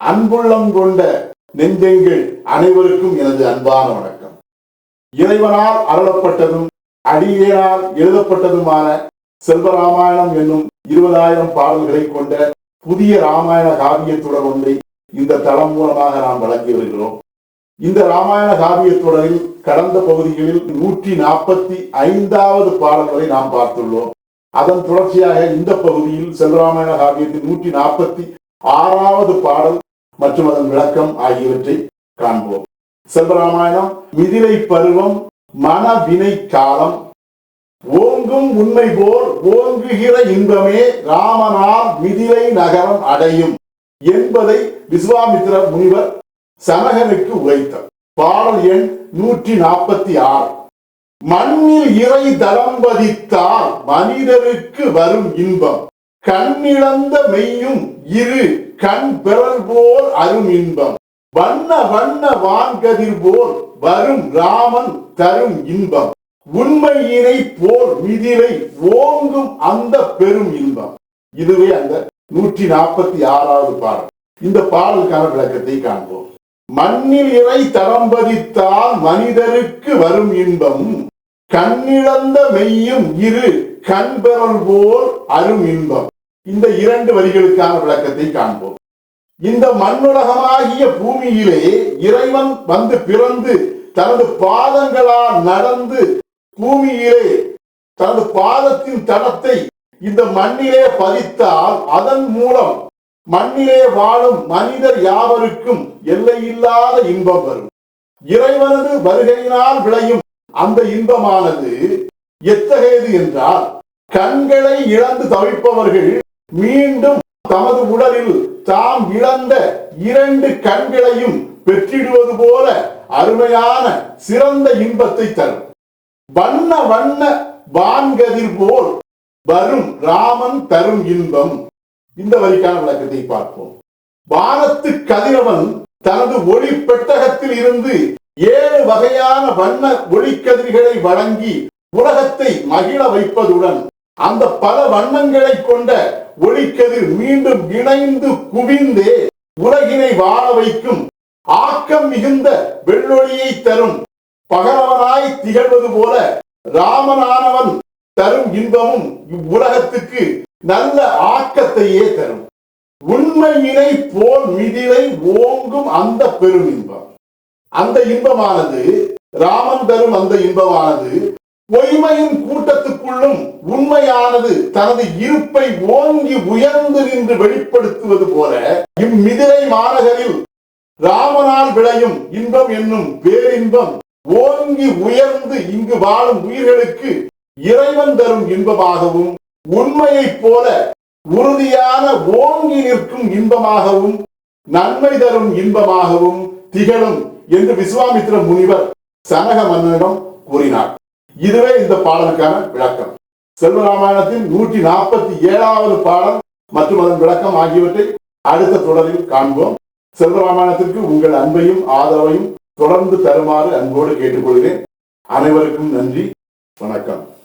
அன்புள்ளம் கொண்ட நெஞ்சங்கள் அனைவருக்கும் எனது அன்பான வணக்கம். இறைவனால் அருளப்பட்டதும் அடியேனால் எழுதப்பட்டதுமான செல்வராமாயணம் என்னும் இருபதாயிரம் பாடல்களை கொண்ட புதிய ராமாயண காவியத்துடன் ஒன்றை இந்த தளம் மூலமாக நாம் வழங்கி வருகிறோம். இந்த ராமாயண காவியத்துடரில் கடந்த பகுதிகளில் நூற்றி நாற்பத்தி ஐந்தாவது பாடல்களை நாம் பார்த்துள்ளோம். அதன் தொடர்ச்சியாக இந்த பகுதியில் செல்வராமாயண காவியத்தின் நூற்றி நாற்பத்தி ஆறாவது பாடல் மற்றும் அதன் விளக்கம் ஆகியவற்றை காண்போம். செல்வராமாயணம் மிதிலை பருவம் மனவினை காலம். ஓங்கும் உண்மை போல் ஓங்குகிற இன்பமே ராமனார் மிதிலை நகரம் அடையும் என்பதை விஸ்வாமித்திர முனிவர் சனகனுக்கு உரைத்தார். பாடல் எண் நூற்றி நாற்பத்தி ஆறு. மண்ணில் இறை தளம்பதித்தால் மனிதருக்கு வரும் இன்பம். கண்ணிழந்த மெய்யும் இரு கண் பெறல் போல் அரும் இன்பம். வண்ண வண்ண வான்கதிர் போல் வரும் ராமன் தரும் இன்பம். உண்மையினை போல் மிதிலை ஓங்கும் அந்த பெரும் இன்பம். இதுவே அந்த நூற்றி நாற்பத்தி ஆறாவது பாடல். இந்த பாடலுக்கான விளக்கத்தை காண்போம். மண்ணில் இறை தரம் பதித்தால் மனிதருக்கு வரும் இன்பம். கண்ணிழந்த மெய்யும் இரு கண்பெறல் போல் அரும் இன்பம். இந்த இரண்டு வரிகளுக்கான விளக்கத்தை காண்போம். இந்த மண்ணுலகமாகிய பூமியிலே இறைவன் வந்து பிறந்து தனது பாதங்களால் நடந்து பூமியிலே தனது பாதத்தின் தடத்தை இந்த மண்ணிலே பதித்தால் அதன் மூலம் மண்ணிலே வாழும் மனிதர் யாவருக்கும் எல்லையில்லாத இன்பம் வரும். இறைவனது வருகையினால் விளையும் அந்த இன்பமானது எத்தகையது என்றால் கண்களை இழந்து தவிப்பவர்கள் மீண்டும் தமது உடலில் தாம் இழந்த இரண்டு கண்களையும் பெற்றிடுவது போல அருமையான சிறந்த இன்பத்தை தரும். வண்ண வண்ண வான்கதிர் போல் வரும் ராமன் தரும் இன்பம். இந்த வரிக்கான விளக்கத்தை பார்ப்போம். வானத்து கதிரவன் தனது ஒளி பெட்டகத்தில் இருந்து ஏழு வகையான வண்ண ஒளிக்கதிர்களை வழங்கி உலகத்தை மகிழ வைப்பதுடன் அந்த பல வண்ணங்களை கொண்ட ஒளிக்கதிர் மீண்டும் இணைந்து குவிந்து உலகினை வாழ வைக்கும் ஆக்கம் மிகுந்த வெள்ளொளியை தரும். பகலவனாய் திகழ்வது போல ராமனானவன் தரும் இன்பமும் இவ்வுலகத்துக்கு நல்ல ஆக்கத்தையே தரும். உண்மையினை போல் மிதிலை ஓங்கும் அந்த பெரும் இன்பம். அந்த இன்பமானது ராமன் தரும் அந்த இன்பமானது பொய்மையின் கூட்டத்துக்குள்ளும் உண்மையானது தனது இருப்பை ஓங்கி உயர்ந்து நின்று வெளிப்படுத்துவது போல இம்மிதிரை மாநகரில் ராமனால் விளையும் இன்பம் என்னும் பேரின்பம் ஓங்கி உயர்ந்து இங்கு வாழும் உயிர்களுக்கு இறைவன் தரும் இன்பமாகவும் உண்மையைப் போல உறுதியான ஓங்கி நிற்கும் இன்பமாகவும் நன்மை தரும் இன்பமாகவும் திகழும் என்று விஸ்வாமித்ர முனிவர் சனக மன்னனிடம் கூறினார். இதுவே இந்த பாடலுக்கான விளக்கம். செல்வராமாயணத்தின் நூற்றி நாற்பத்தி ஏழாவது பாடல் மற்றும் அதன் விளக்கம் ஆகியவற்றை அடுத்த தொடரில் காண்போம். செல்வராமாயணத்திற்கு உங்கள் அன்பையும் ஆதரவையும் தொடர்ந்து தருமாறு அன்போடு கேட்டுக்கொள்கிறேன். அனைவருக்கும் நன்றி. வணக்கம்.